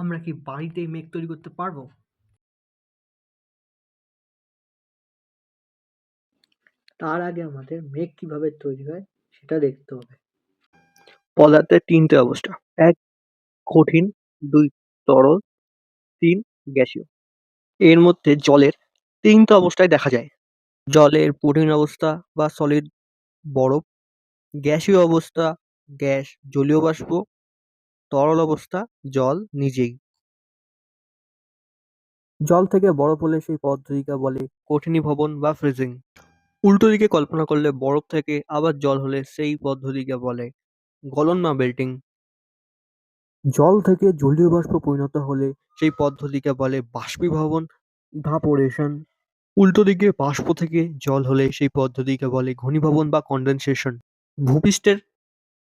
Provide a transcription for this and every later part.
আমরা কি বাড়িতেই মেঘ তৈরি করতে পারব? তার আগে আমাদের মেঘ কীভাবে তৈরি হয় সেটা দেখতে হবে। পদার্থের তিনটে অবস্থা। এক, কঠিন। দুই, তরল। তিন, গ্যাসীয়। এর মধ্যে জলের তিনটে অবস্থায় দেখা যায়। জলের কঠিন অবস্থা বা সলিড বরফ, গ্যাসীয় অবস্থা, গ্যাস, জলীয় বাষ্প তরল অবস্থা, জল নিজেই। জল থেকে বরফ হলে সেই পদ্ধতিকে বলে কঠিনীভবন বা ফ্রিজিং উল্টো দিকে কল্পনা করলে বরফ থেকে আবার জল হলে সেই পদ্ধতিকে বলে গলন বা বেল্টিং জল থেকে জলীয় বাষ্প পরিণত হলে সেই পদ্ধতিকে বলে বাষ্পীভবন ইভাপোরেশন উল্টো দিকে বাষ্প থেকে জল হলে সেই পদ্ধতিকে বলে ঘনীভবন বা কন্ডেনসেশন ভূপৃষ্ঠের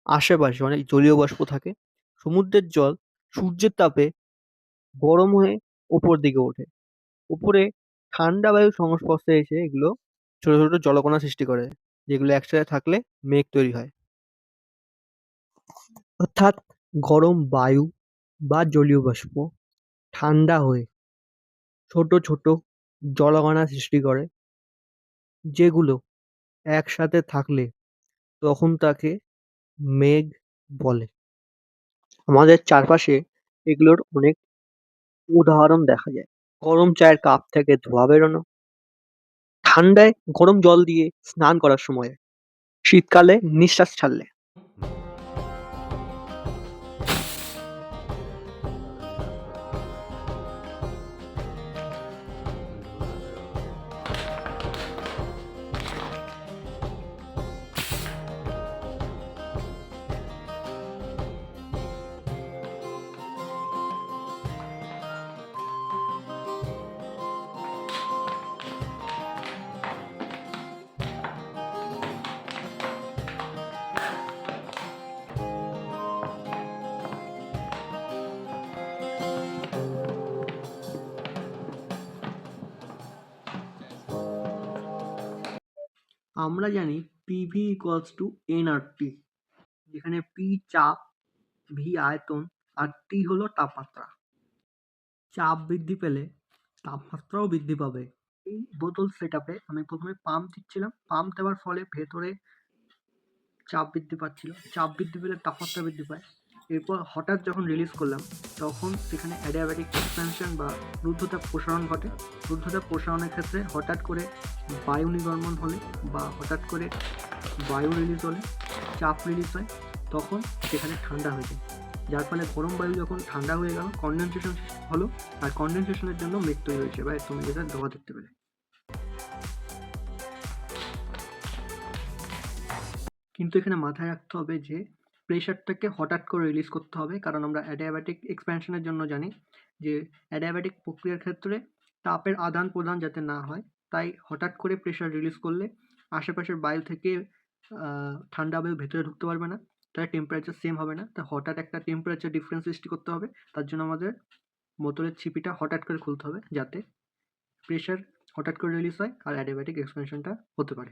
আশেপাশে অনেক জলীয় বাষ্প থাকে। সমুদ্রের জল সূর্যের তাপে গরম হয়ে ওপর দিকে ওঠে। উপরে ঠান্ডা বায়ুর সংস্পর্শে এসে এগুলো ছোট ছোট জলকণা সৃষ্টি করে, যেগুলো একসাথে থাকলে মেঘ তৈরি হয়। অর্থাৎ গরম বায়ু বা জলীয় বাষ্প ঠান্ডা হয়ে ছোট ছোট জলকণা সৃষ্টি করে, যেগুলো একসাথে থাকলে তখন তাকে মেঘ বলে। আমাদের চারপাশে এগুলোর অনেক উদাহরণ দেখা যায়। গরম চায়ের কাপ থেকে ধোঁয়া বেরোনো, ঠান্ডায় গরম জল দিয়ে স্নান করার সময়, শীতকালে নিঃশ্বাস ছাড়লে। আমরা জানি PV equals to N R T যেখানে পি চাপ ভি আয়তন আর টি হলো তাপমাত্রা। চাপ বৃদ্ধি পেলে তাপমাত্রাও বৃদ্ধি পাবে। এই বোতল সেট আমি প্রথমে পাম্প দিচ্ছিলাম। পাম্প দেওয়ার ফলে ভেতরে চাপ বৃদ্ধি পাচ্ছিল। চাপ বৃদ্ধি পেলে তাপমাত্রা বৃদ্ধি পায়। এরপর হঠাৎ যখন রিলিজ করলাম, তখন সেখানে অ্যাডিয়াবেটিক এক্সপেনশন বা রুদ্ধতা প্রসারণ ঘটে। রুদ্ধতাপ প্রসারণের ক্ষেত্রে হঠাৎ করে বায়ু নির্গমন হলে বা হঠাৎ করে বায়ু রিলিজ হলে চাপ রিলিজ হয়, তখন সেখানে ঠান্ডা হয়ে যায়। যার ফলে গরম বায়ু যখন ঠান্ডা হয়ে গেল কন্ডেনসেশন হলো, আর কন্ডেনসেশনের জন্য মৃত্যু হয়েছে বা তুমি যেটা দেওয়া দেখতে পেলে। কিন্তু এখানে মাথায় রাখতে হবে যে প্রেশারটাকে হঠাৎ করে রিলিজ করতে হবে। কারণ আমরা অ্যাডিয়াব্যাটিক এক্সপ্যানশনের জন্য জানি যে অ্যাডিয়াব্যাটিক প্রক্রিয়ার ক্ষেত্রে তাপের আদান প্রদান যাতে না হয়, তাই হঠাৎ করে প্রেশার রিলিজ করলে আশেপাশের বায়ু থেকে ঠান্ডা বায়ু ভেতরে ঢুকতে পারবে না। তাই টেম্পারেচার সেম হবে না। তাই হঠাৎ একটা টেম্পারেচার ডিফারেন্স সৃষ্টি করতে হবে। তার জন্য আমাদের বোতলের ছিপিটা হঠাৎ করে খুলতে হবে যাতে প্রেশার হঠাৎ করে রিলিজ হয় আর অ্যাডিয়াব্যাটিক এক্সপেনশনটা হতে পারে।